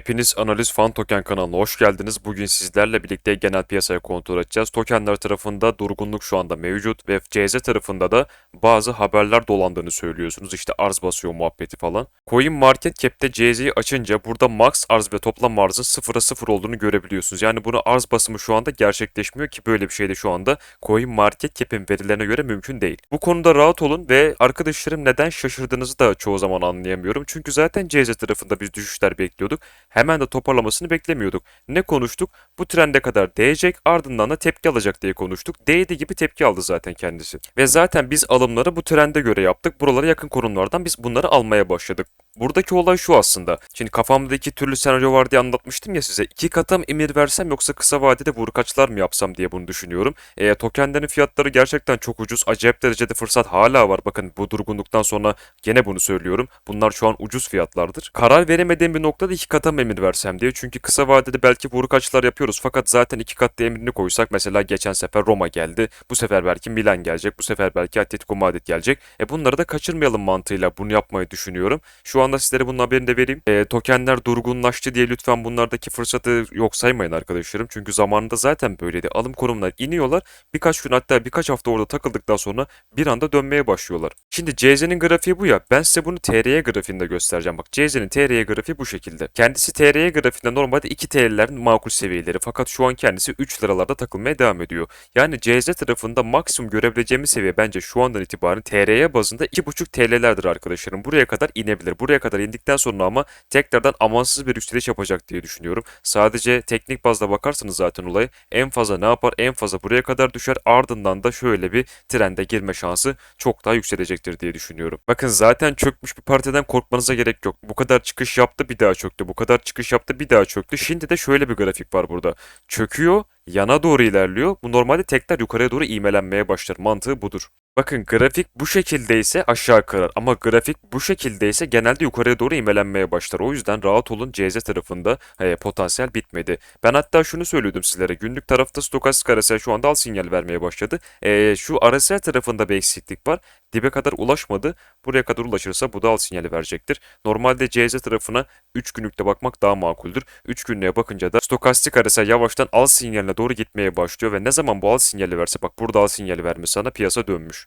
Hepiniz Analiz Fan Token kanalına hoş geldiniz. Bugün sizlerle birlikte genel piyasayı kontrol edeceğiz. Tokenler tarafında durgunluk şu anda mevcut ve CZ tarafında da bazı haberler dolandığını söylüyorsunuz. İşte arz basıyor muhabbeti falan. Coin Market Cap'te CZ'yi açınca burada max arz ve toplam arzın sıfıra sıfır olduğunu görebiliyorsunuz. Yani bunu arz basımı şu anda gerçekleşmiyor ki böyle bir şey de şu anda Coin Market Cap'in verilerine göre mümkün değil. Bu konuda rahat olun ve arkadaşlarım neden şaşırdığınızı da çoğu zaman anlayamıyorum. Çünkü zaten CZ tarafında biz düşüşler bekliyorduk hemen de toparlamasını beklemiyorduk. Ne konuştuk? Bu trende kadar değecek ardından da tepki alacak diye konuştuk. Değdi gibi tepki aldı zaten kendisi. Ve zaten biz alımları bu trende göre yaptık. Buralara yakın konumlardan biz bunları almaya başladık. Buradaki olay şu aslında. Şimdi kafamda iki türlü senaryo var diye anlatmıştım ya size. İki kata mı emir versem yoksa kısa vadede vurkaçlar mı yapsam diye bunu düşünüyorum. E, tokenlerin fiyatları gerçekten çok ucuz. Acayip derecede fırsat hala var. Bakın bu durgunluktan sonra gene bunu söylüyorum. Bunlar şu an ucuz fiyatlardır. Karar veremediğim bir noktada iki kata mı emir versem diye. Çünkü kısa vadede belki vurkaçlar yapıyoruz. Fakat zaten iki katlı emrini koysak mesela geçen sefer Roma geldi. Bu sefer belki Milan gelecek. Bu sefer belki Atletico Madrid gelecek. E bunları da kaçırmayalım mantığıyla bunu yapmayı düşünüyorum. Şu anda sizlere bunun haberini de vereyim. E, tokenler durgunlaştı diye lütfen bunlardaki fırsatı yok saymayın arkadaşlarım. Çünkü zamanında zaten böyleydi. Alım konumlar iniyorlar. Birkaç gün hatta birkaç hafta orada takıldıktan sonra bir anda dönmeye başlıyorlar. Şimdi CZ'nin grafiği bu ya. Ben size bunu TRY grafiğinde göstereceğim. Bak CZ'nin TRY grafiği bu şekilde. Kendisi TRY grafiğinde normalde 2 TL'lerin makul seviyeleri. Fakat şu an kendisi 3 liralarda takılmaya devam ediyor. Yani CZ tarafında maksimum görebileceğimiz seviye bence şu andan itibaren TRY bazında 2,5 TL'lerdir arkadaşlarım. Buraya kadar inebilir. Buraya kadar indikten sonra ama tekrardan amansız bir yükseliş yapacak diye düşünüyorum. Sadece teknik bazda bakarsanız zaten olayı en fazla ne yapar? En fazla buraya kadar düşer. Ardından da şöyle bir trende girme şansı çok daha yükselecektir diye düşünüyorum. Bakın zaten çökmüş bir partiden korkmanıza gerek yok. Bu kadar çıkış yaptı bir daha çöktü. Bu kadar çıkış yaptı bir daha çöktü. Şimdi de şöyle bir grafik var burada. Çöküyor yana doğru ilerliyor. Bu normalde tekrar yukarıya doğru iğmelenmeye başlar. Mantığı budur. Bakın grafik bu şekildeyse aşağı kırar ama grafik bu şekildeyse genelde yukarıya doğru imelenmeye başlar. O yüzden rahat olun CZ tarafında he, potansiyel bitmedi. Ben hatta şunu söylüyordum sizlere. Günlük tarafta stokastik RSI şu anda al sinyal vermeye başladı. E, şu RSI tarafında bir eksiklik var. Dibe kadar ulaşmadı. Buraya kadar ulaşırsa bu da al sinyali verecektir. Normalde CZ tarafına 3 günlükte bakmak daha makuldür. 3 günlüğe bakınca da stokastik RSI yavaştan al sinyaline doğru gitmeye başlıyor ve ne zaman bu al sinyali verse bak burada al sinyali vermiş sana piyasa dönmüş.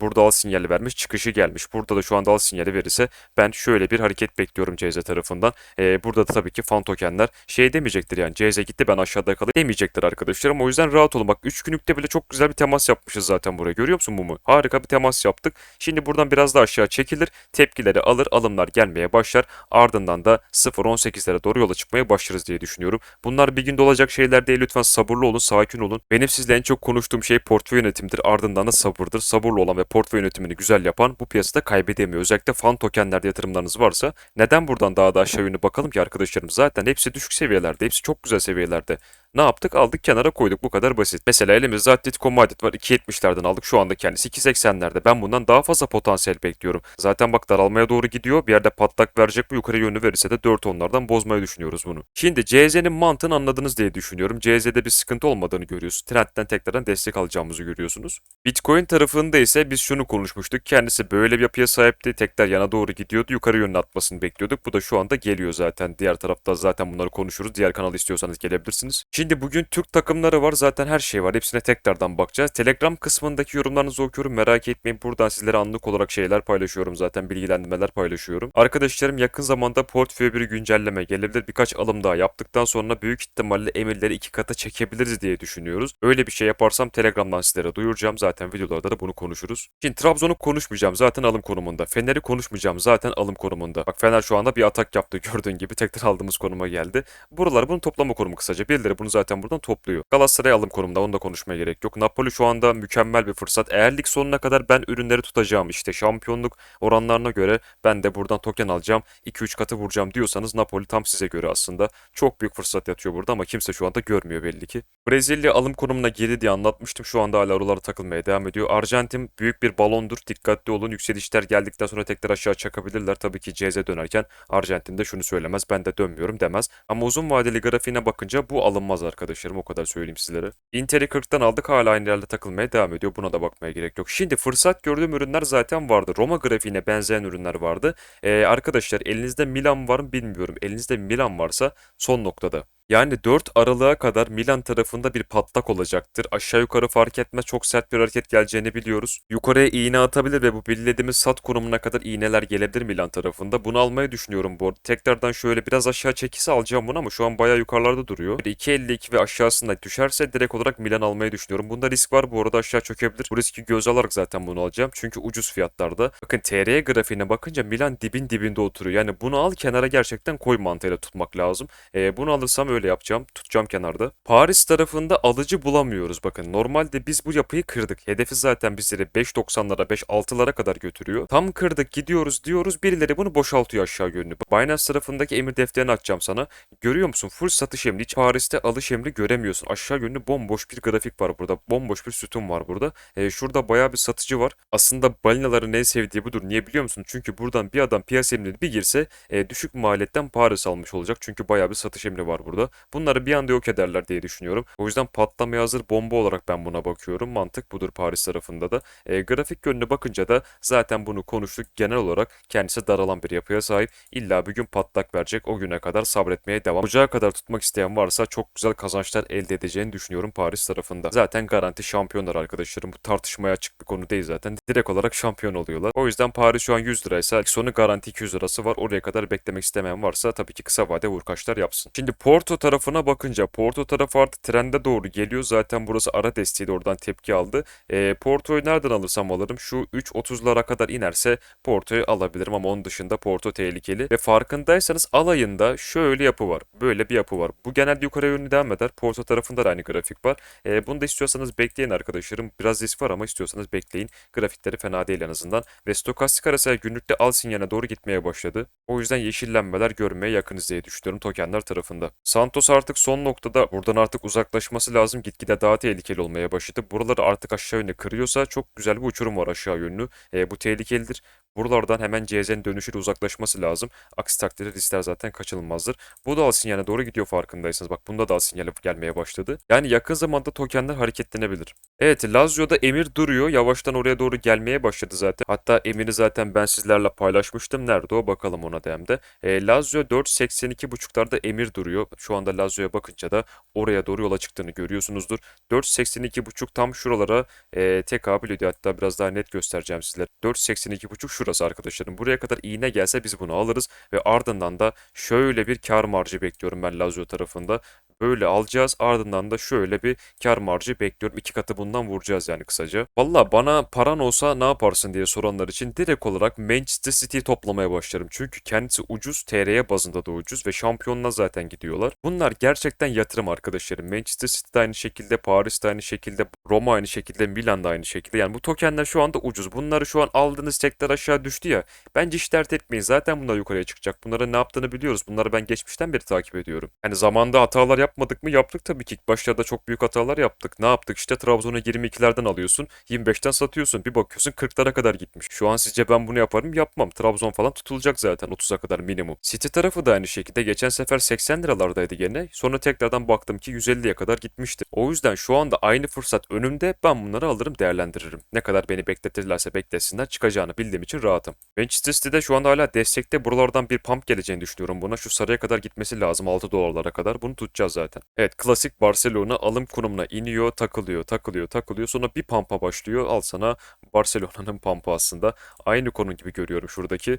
Burada al sinyali vermiş, çıkışı gelmiş. Burada da şu anda al sinyali verirse ben şöyle bir hareket bekliyorum CZ tarafından. Ee, burada da tabii ki fan tokenler şey demeyecektir yani CZ gitti ben aşağıda kalayım demeyecektir arkadaşlarım. O yüzden rahat olun. Bak 3 günlükte bile çok güzel bir temas yapmışız zaten buraya. Görüyor musun Mumu? Harika bir temas yaptık. Şimdi buradan biraz daha aşağı çekilir. Tepkileri alır, alımlar gelmeye başlar. Ardından da 0.18'lere doğru yola çıkmaya başlarız diye düşünüyorum. Bunlar bir günde olacak şeyler değil. Lütfen sabırlı olun, sakin olun. Benim sizle en çok konuştuğum şey portföy yönetimdir. Ardından da sabırdır. Sabırlı olan ve portföy yönetimini güzel yapan bu piyasada kaybedemiyor. Özellikle fan tokenlerde yatırımlarınız varsa neden buradan daha da aşağı yönlü bakalım ki arkadaşlarım zaten hepsi düşük seviyelerde, hepsi çok güzel seviyelerde. Ne yaptık? Aldık kenara koyduk. Bu kadar basit. Mesela elimizde Atletico Madrid var. 2.70'lerden aldık. Şu anda kendisi 2.80'lerde. Ben bundan daha fazla potansiyel bekliyorum. Zaten bak daralmaya doğru gidiyor. Bir yerde patlak verecek bu yukarı yönlü verirse de 4 onlardan bozmayı düşünüyoruz bunu. Şimdi CZ'nin mantığını anladınız diye düşünüyorum. CZ'de bir sıkıntı olmadığını görüyorsunuz. Trendten tekrardan destek alacağımızı görüyorsunuz. Bitcoin tarafında ise biz şunu konuşmuştuk. Kendisi böyle bir yapıya sahipti. Tekrar yana doğru gidiyordu. Yukarı yönlü atmasını bekliyorduk. Bu da şu anda geliyor zaten. Diğer tarafta zaten bunları konuşuruz. Diğer kanalı istiyorsanız gelebilirsiniz. Şimdi bugün Türk takımları var. Zaten her şey var. Hepsine tekrardan bakacağız. Telegram kısmındaki yorumlarınızı okuyorum. Merak etmeyin. Buradan sizlere anlık olarak şeyler paylaşıyorum zaten. Bilgilendirmeler paylaşıyorum. Arkadaşlarım yakın zamanda portföy bir güncelleme gelebilir. Birkaç alım daha yaptıktan sonra büyük ihtimalle emirleri iki kata çekebiliriz diye düşünüyoruz. Öyle bir şey yaparsam Telegram'dan sizlere duyuracağım. Zaten videolarda da bunu konuşuruz. Şimdi Trabzon'u konuşmayacağım. Zaten alım konumunda. Fener'i konuşmayacağım. Zaten alım konumunda. Bak Fener şu anda bir atak yaptı. Gördüğün gibi tekrar aldığımız konuma geldi. Buralar bunun toplama konumu kısaca. Birileri bunu zaten buradan topluyor. Galatasaray alım konumunda. Onu da konuşmaya gerek yok. Napoli şu anda mükemmel bir fırsat. Eğer lig sonuna kadar ben ürünleri tutacağım. işte şampiyonluk oranlarına göre ben de buradan token alacağım. 2-3 katı vuracağım diyorsanız Napoli tam size göre aslında. Çok büyük fırsat yatıyor burada ama kimse şu anda görmüyor belli ki. Brezilya alım konumuna girdi diye anlatmıştım. Şu anda hala oralara takılmaya devam ediyor. Arjantin büyük bir balondur. Dikkatli olun. Yükselişler geldikten sonra tekrar aşağı çakabilirler. Tabii ki CZ dönerken Arjantin de şunu söylemez. Ben de dönmüyorum demez. Ama uzun vadeli grafiğine bakınca bu alınmaz olmaz arkadaşlarım o kadar söyleyeyim sizlere. Inter'i 40'tan aldık hala aynı yerde takılmaya devam ediyor. Buna da bakmaya gerek yok. Şimdi fırsat gördüğüm ürünler zaten vardı. Roma grafiğine benzeyen ürünler vardı. Ee, arkadaşlar elinizde Milan var mı bilmiyorum. Elinizde Milan varsa son noktada. Yani 4 Aralık'a kadar Milan tarafında bir patlak olacaktır. Aşağı yukarı fark etmez çok sert bir hareket geleceğini biliyoruz. Yukarıya iğne atabilir ve bu belirlediğimiz sat konumuna kadar iğneler gelebilir Milan tarafında. Bunu almayı düşünüyorum bu arada. Tekrardan şöyle biraz aşağı çekisi alacağım bunu ama şu an bayağı yukarılarda duruyor. 2.52 ve aşağısında düşerse direkt olarak Milan almayı düşünüyorum. Bunda risk var bu arada aşağı çökebilir. Bu riski göz alarak zaten bunu alacağım. Çünkü ucuz fiyatlarda. Bakın TR grafiğine bakınca Milan dibin dibinde oturuyor. Yani bunu al kenara gerçekten koy mantığıyla tutmak lazım. Ee, bunu alırsam öyle yapacağım. Tutacağım kenarda. Paris tarafında alıcı bulamıyoruz. Bakın normalde biz bu yapıyı kırdık. Hedefi zaten bizleri 5.90'lara 5.6'lara kadar götürüyor. Tam kırdık gidiyoruz diyoruz. Birileri bunu boşaltıyor aşağı yönlü. Binance tarafındaki emir defterini açacağım sana. Görüyor musun? Full satış emri. Hiç Paris'te alış emri göremiyorsun. Aşağı yönlü bomboş bir grafik var burada. Bomboş bir sütun var burada. Ee, şurada bayağı bir satıcı var. Aslında balinaların en sevdiği budur. Niye biliyor musun? Çünkü buradan bir adam piyasa emrini bir girse e, düşük maliyetten Paris almış olacak. Çünkü bayağı bir satış emri var burada. Bunları bir anda yok ederler diye düşünüyorum. O yüzden patlamaya hazır bomba olarak ben buna bakıyorum. Mantık budur Paris tarafında da. E, grafik yönüne bakınca da zaten bunu konuştuk. Genel olarak kendisi daralan bir yapıya sahip. İlla bir gün patlak verecek. O güne kadar sabretmeye devam. Ocağa kadar tutmak isteyen varsa çok güzel kazançlar elde edeceğini düşünüyorum Paris tarafında. Zaten garanti şampiyonlar arkadaşlarım. Bu tartışmaya açık bir konu değil zaten. Direkt olarak şampiyon oluyorlar. O yüzden Paris şu an 100 liraysa sonu garanti 200 lirası var. Oraya kadar beklemek istemeyen varsa tabii ki kısa vade vurkaçlar yapsın. Şimdi Porto tarafına bakınca Porto tarafı artık trende doğru geliyor. Zaten burası ara desteği de oradan tepki aldı. E, Porto'yu nereden alırsam alırım. Şu 3.30'lara kadar inerse Porto'yu alabilirim ama onun dışında Porto tehlikeli. Ve farkındaysanız alayında şöyle yapı var. Böyle bir yapı var. Bu genelde yukarı yönlü devam eder. Porto tarafında da aynı grafik var. E, bunu da istiyorsanız bekleyin arkadaşlarım. Biraz risk var ama istiyorsanız bekleyin. Grafikleri fena değil en azından. Ve stokastik arasaya günlükte al sinyaline doğru gitmeye başladı. O yüzden yeşillenmeler görmeye yakınız diye düşünüyorum tokenler tarafında. Santos artık son noktada buradan artık uzaklaşması lazım. Gitgide daha tehlikeli olmaya başladı. Buraları artık aşağı yönlü kırıyorsa çok güzel bir uçurum var aşağı yönlü. E, bu tehlikelidir. Buralardan hemen CZ'nin dönüşüyle uzaklaşması lazım. Aksi takdirde riskler zaten kaçınılmazdır. Bu da al sinyale doğru gidiyor farkındaysanız. Bak bunda da al sinyali gelmeye başladı. Yani yakın zamanda tokenler hareketlenebilir. Evet Lazio'da Emir duruyor. Yavaştan oraya doğru gelmeye başladı zaten. Hatta Emir'i zaten ben sizlerle paylaşmıştım. Nerede o bakalım ona da hem de. E, Lazio 4.82.5'larda Emir duruyor. Şu anda Lazio'ya bakınca da oraya doğru yola çıktığını görüyorsunuzdur. 4.82.5 tam şuralara e, tekabül ediyor. Hatta biraz daha net göstereceğim sizlere. 4.82.5 şurası arkadaşlarım. Buraya kadar iğne gelse biz bunu alırız ve ardından da şöyle bir kar marjı bekliyorum ben Lazio tarafında. Böyle alacağız ardından da şöyle bir kar marjı bekliyorum. İki katı bundan vuracağız yani kısaca. Valla bana paran olsa ne yaparsın diye soranlar için direkt olarak Manchester City'yi toplamaya başlarım. Çünkü kendisi ucuz, TR'ye bazında da ucuz ve şampiyonla zaten gidiyorlar. Bunlar gerçekten yatırım arkadaşlarım. Manchester City aynı şekilde, Paris de aynı şekilde, Roma aynı şekilde, Milan da aynı şekilde. Yani bu tokenler şu anda ucuz. Bunları şu an aldığınız tekrar aşağı düştü ya. Bence hiç dert etmeyin. Zaten bunlar yukarıya çıkacak. Bunların ne yaptığını biliyoruz. Bunları ben geçmişten beri takip ediyorum. Yani zamanda hatalar yapmadık mı? Yaptık tabii ki. Başlarda çok büyük hatalar yaptık. Ne yaptık? İşte Trabzon'u 22'lerden alıyorsun. 25'ten satıyorsun. Bir bakıyorsun 40'lara kadar gitmiş. Şu an sizce ben bunu yaparım? Yapmam. Trabzon falan tutulacak zaten 30'a kadar minimum. City tarafı da aynı şekilde. Geçen sefer 80 liralardaydı gene. Sonra tekrardan baktım ki 150'ye kadar gitmişti. O yüzden şu anda aynı fırsat önümde. Ben bunları alırım değerlendiririm. Ne kadar beni bekletirlerse beklesinler çıkacağını bildiğim için rahatım. Manchester City'de şu anda hala destekte buralardan bir pump geleceğini düşünüyorum. Buna şu sarıya kadar gitmesi lazım 6 dolarlara kadar. Bunu tutacağız zaten. Evet klasik Barcelona alım konumuna iniyor, takılıyor, takılıyor, takılıyor. Sonra bir pampa başlıyor. Al sana Barcelona'nın pampı aslında. Aynı konu gibi görüyorum şuradaki.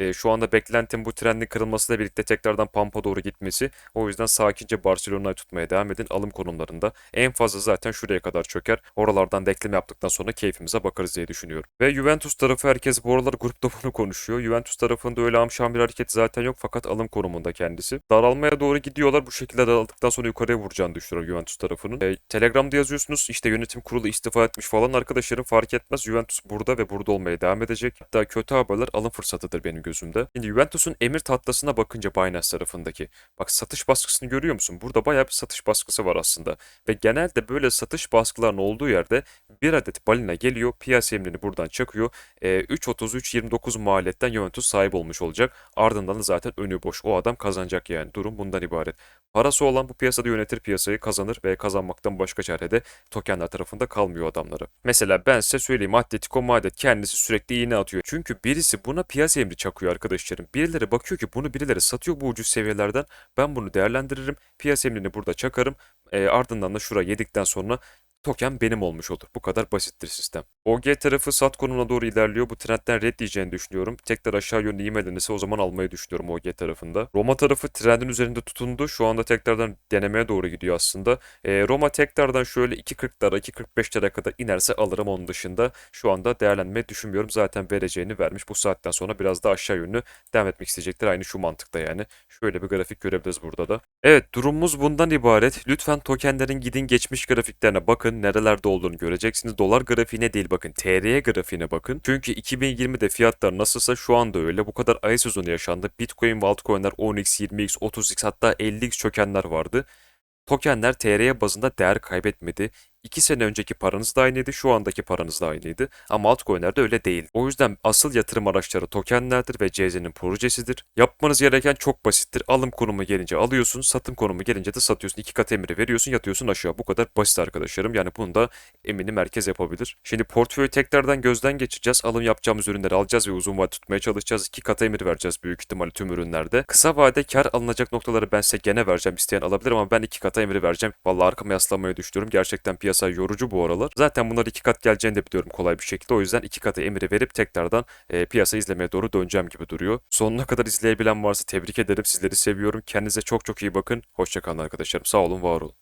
E, şu anda beklentim bu trendin kırılmasıyla birlikte tekrardan Pampa doğru gitmesi. O yüzden sakince Barcelona'yı tutmaya devam edin alım konumlarında. En fazla zaten şuraya kadar çöker. Oralardan da yaptıktan sonra keyfimize bakarız diye düşünüyorum. Ve Juventus tarafı herkes bu aralar grupta bunu konuşuyor. Juventus tarafında öyle amşan bir hareket zaten yok fakat alım konumunda kendisi. Daralmaya doğru gidiyorlar. Bu şekilde daraldıktan sonra yukarıya vuracağını düşünüyorum Juventus tarafının. E, Telegram'da yazıyorsunuz işte yönetim kurulu istifa etmiş falan arkadaşlarım fark etmez. Juventus burada ve burada olmaya devam edecek. Hatta kötü haberler alım fırsatıdır benim gözümde. Şimdi Juventus'un emir tahtasına bakınca Binance tarafındaki. Bak satış baskısını görüyor musun? Burada bayağı bir satış baskısı var aslında. Ve genelde böyle satış baskılarının olduğu yerde Bir adet balina geliyor. Piyasa emrini buradan çakıyor. E, 3.33-29 maliyetten Juventus sahip olmuş olacak. Ardından da zaten önü boş. O adam kazanacak yani. Durum bundan ibaret. Parası olan bu piyasada yönetir piyasayı kazanır ve kazanmaktan başka çare de tokenler tarafında kalmıyor adamları. Mesela ben size söyleyeyim Atletico Madrid kendisi sürekli iğne atıyor. Çünkü birisi buna piyasa emri çakıyor arkadaşlarım. Birileri bakıyor ki bunu birileri satıyor bu ucuz seviyelerden. Ben bunu değerlendiririm. Piyasa emrini burada çakarım. E, ardından da şuraya yedikten sonra token benim olmuş olur. Bu kadar basittir sistem. OG tarafı sat konumuna doğru ilerliyor. Bu trendden red diyeceğini düşünüyorum. Tekrar aşağı yönlü ivmelenirse o zaman almayı düşünüyorum OG tarafında. Roma tarafı trendin üzerinde tutundu. Şu anda tekrardan denemeye doğru gidiyor aslında. E, Roma tekrardan şöyle 2.40'lara 2.45'lere kadar inerse alırım onun dışında. Şu anda değerlenmeyi düşünmüyorum. Zaten vereceğini vermiş. Bu saatten sonra biraz daha aşağı yönlü devam etmek isteyecektir. Aynı şu mantıkta yani. Şöyle bir grafik görebiliriz burada da. Evet durumumuz bundan ibaret. Lütfen tokenlerin gidin geçmiş grafiklerine bakın. Nerelerde olduğunu göreceksiniz. Dolar grafiğine değil bakın. TRY grafiğine bakın. Çünkü 2020'de fiyatlar nasılsa şu anda öyle. Bu kadar ay sezonu yaşandı. Bitcoin altcoin'ler 10x, 20x, 30x hatta 50x çökenler vardı. Tokenler TRY bazında değer kaybetmedi. 2 sene önceki paranız da aynıydı, şu andaki paranız da aynıydı. Ama altcoin'lerde öyle değil. O yüzden asıl yatırım araçları tokenlerdir ve CZ'nin projesidir. Yapmanız gereken çok basittir. Alım konumu gelince alıyorsun, satım konumu gelince de satıyorsun. İki kat emri veriyorsun, yatıyorsun aşağı. Bu kadar basit arkadaşlarım. Yani bunu da eminim merkez yapabilir. Şimdi portföyü tekrardan gözden geçireceğiz. Alım yapacağımız ürünleri alacağız ve uzun vade tutmaya çalışacağız. İki kat emir vereceğiz büyük ihtimalle tüm ürünlerde. Kısa vade kar alınacak noktaları ben size gene vereceğim. İsteyen alabilir ama ben iki kata emri vereceğim. Vallahi arkama yaslanmayı düşünüyorum. Gerçekten piyasa yorucu bu aralar. Zaten bunlar iki kat geleceğini de biliyorum kolay bir şekilde. O yüzden iki katı emri verip tekrardan e, piyasa izlemeye doğru döneceğim gibi duruyor. Sonuna kadar izleyebilen varsa tebrik ederim. Sizleri seviyorum. Kendinize çok çok iyi bakın. Hoşçakalın arkadaşlarım. Sağ olun, var olun.